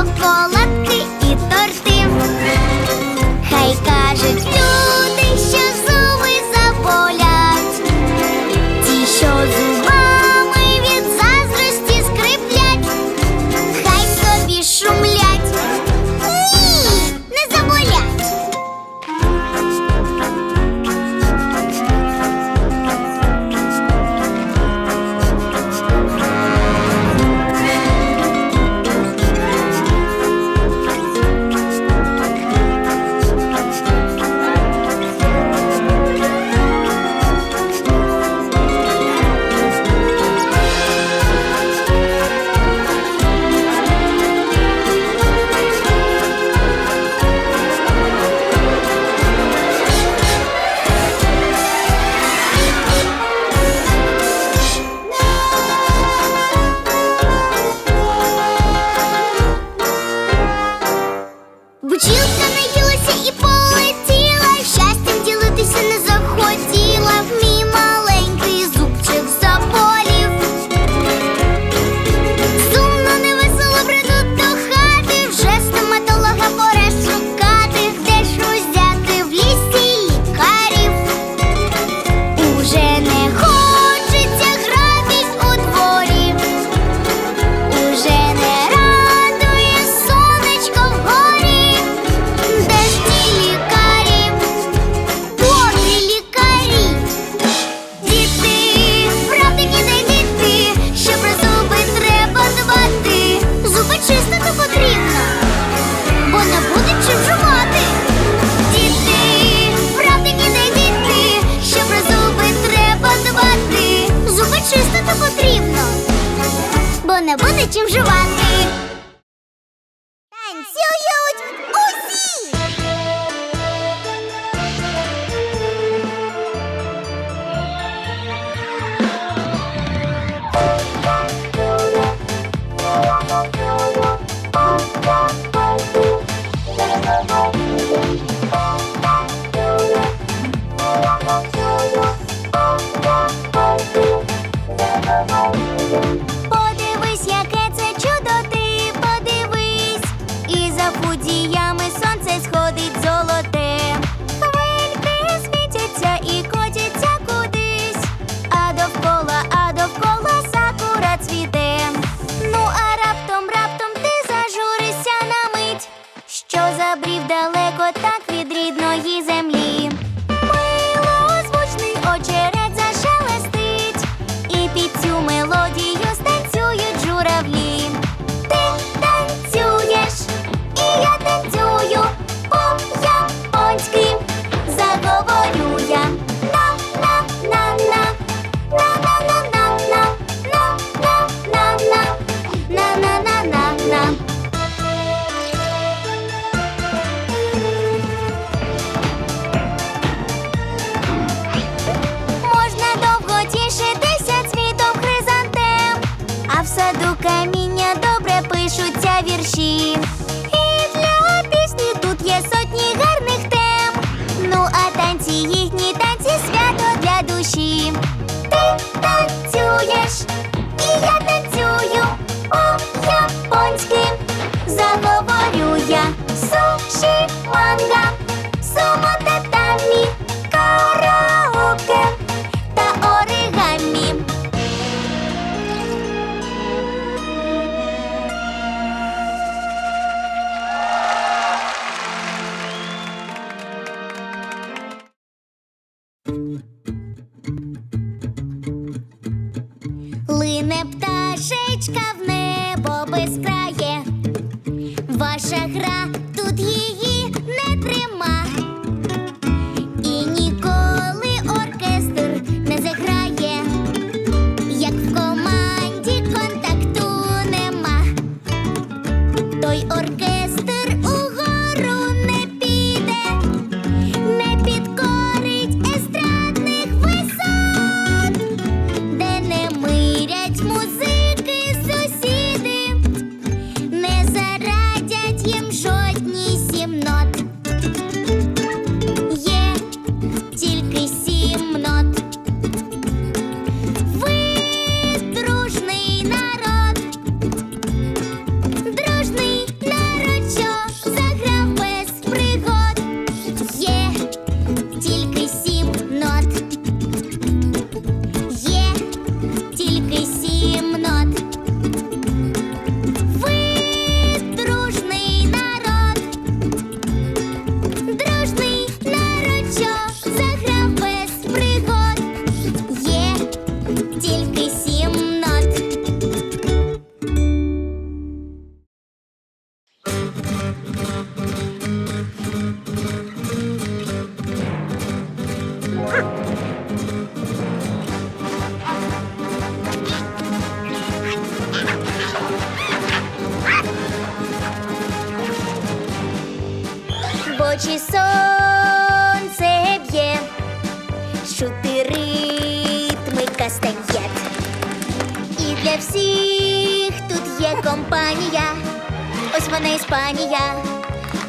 Chocolate і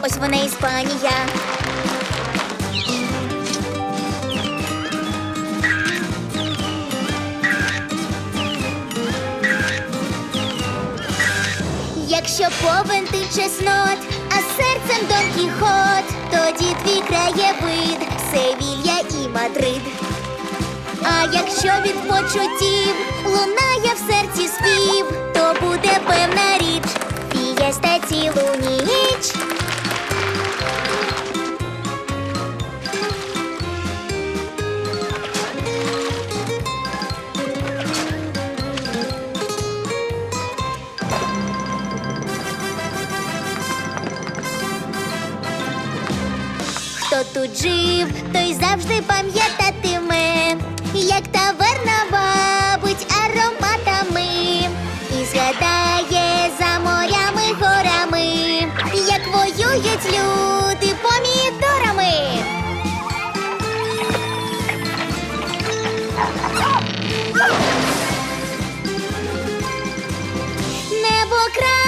ось вона Іспанія. Якщо повен ти чеснот, а серцем Дон Кіхот, тоді твій краєвид Севілья і Мадрид. А якщо від почуттів лунає в серці спів, то буде певна річ, фієста цілу ніч. Жив, той завжди пам'ятатиме, як таверна бабить ароматами, і згадає за морями горами, як воюють люди помідорами. Небо край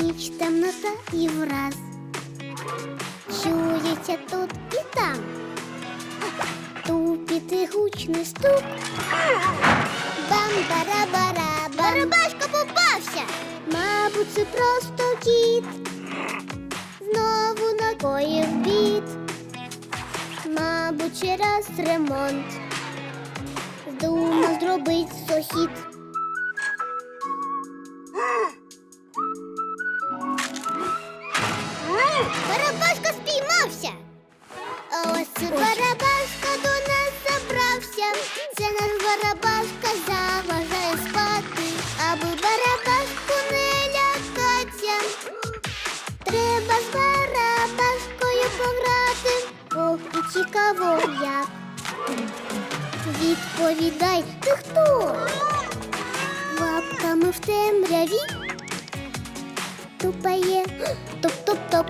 Ніч темнота і враз. Чується тут і там. Тупіт і гучний стук. Бам-бара-бара Барабашка попався. Мабуть, це просто кіт. Знову накоїв бід Мабуть, через ремонт. Здумав зробить сохід в темряві тупає топ-топ-топ.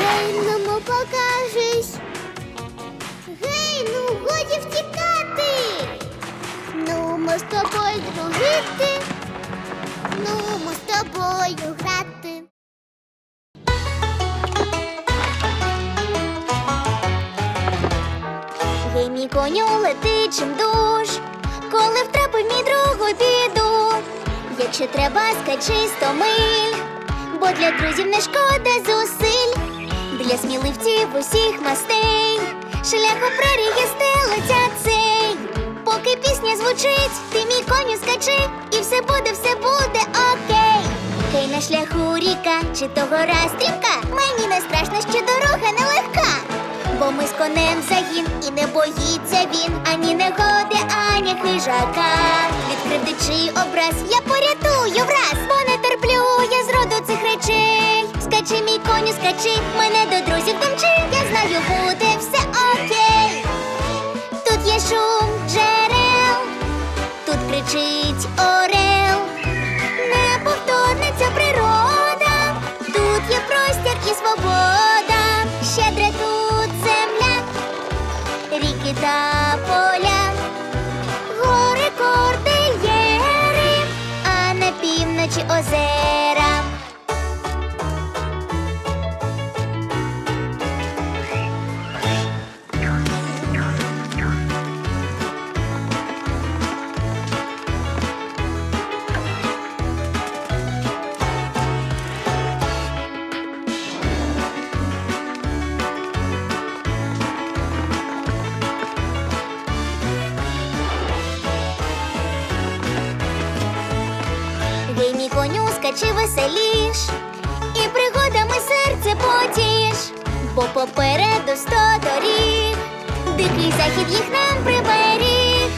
Гей, ну покажись. Гей, ну годі втікати. Ну, ми з тобою дружити. Ну, ми з тобою грати. Гей, мій коню летить чим душ, Якщо треба, скачи сто миль, бо для друзів не шкода зусиль, для сміливців усіх мастей, шлях у прерії стелиться цей. Поки пісня звучить, ти мій коню скачи, і все буде, все буде окей. Хей на шляху ріка, чи то гора стрімка, мені не страшно, що дорога нелегка. Бо ми з конем загін і не боїться він ані негоди, ані хижака. Від образ я порятую враз, бо не терплю я зроду цих речей. Скачи, мій коню, скачи, мене бо попереду сто доріг, дикий захід їх нам приберіг,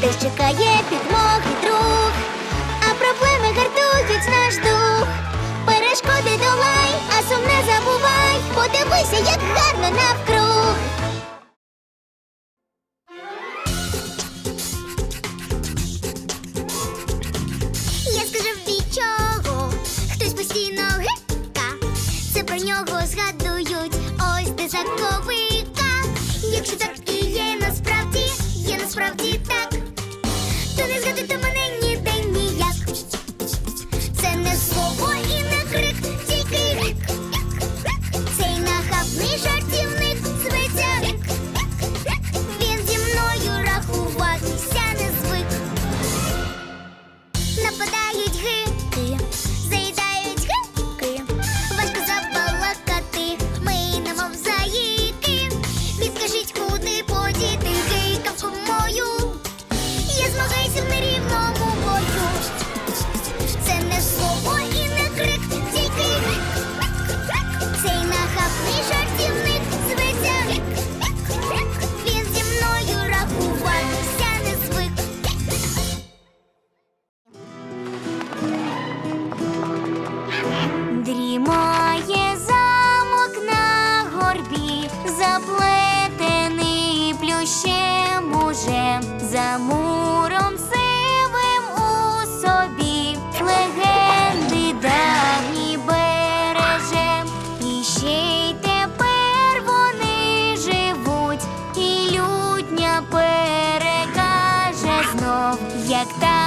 де чекає підмоги друг, а проблеми гартують наш дух. Перешкоди долай, а сум не забувай, подивися, як гарно навкруг. як та.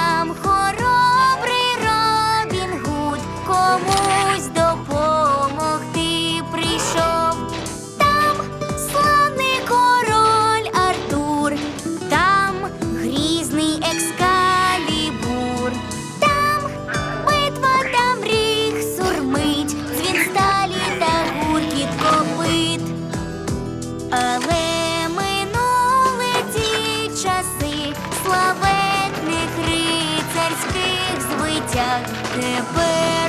тебе.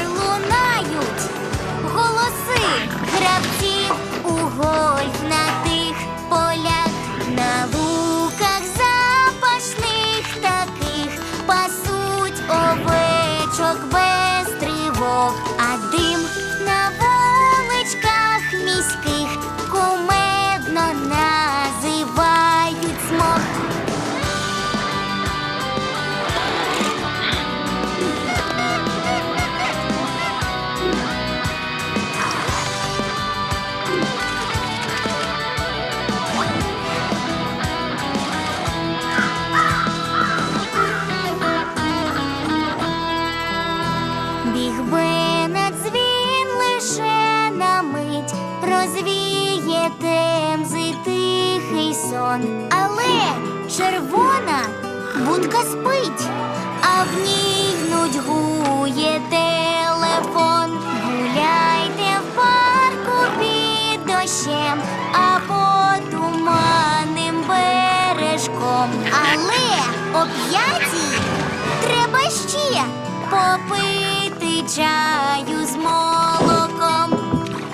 попити чаю з молоком.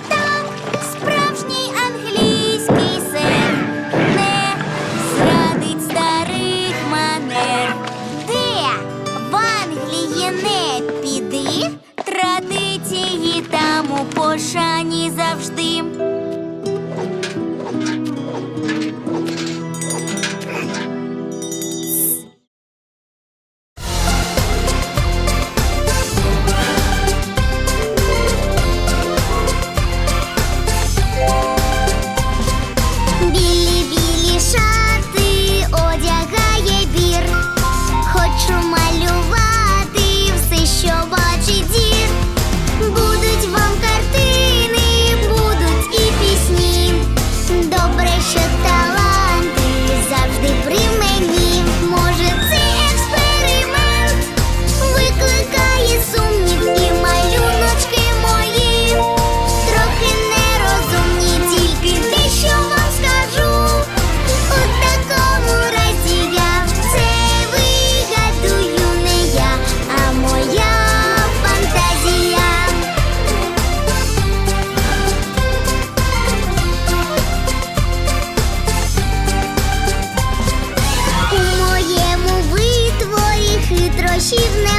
Там справжній англійський сер не зрадить старих манер. Де в Англії не піди традиції там у пошані за. she's made.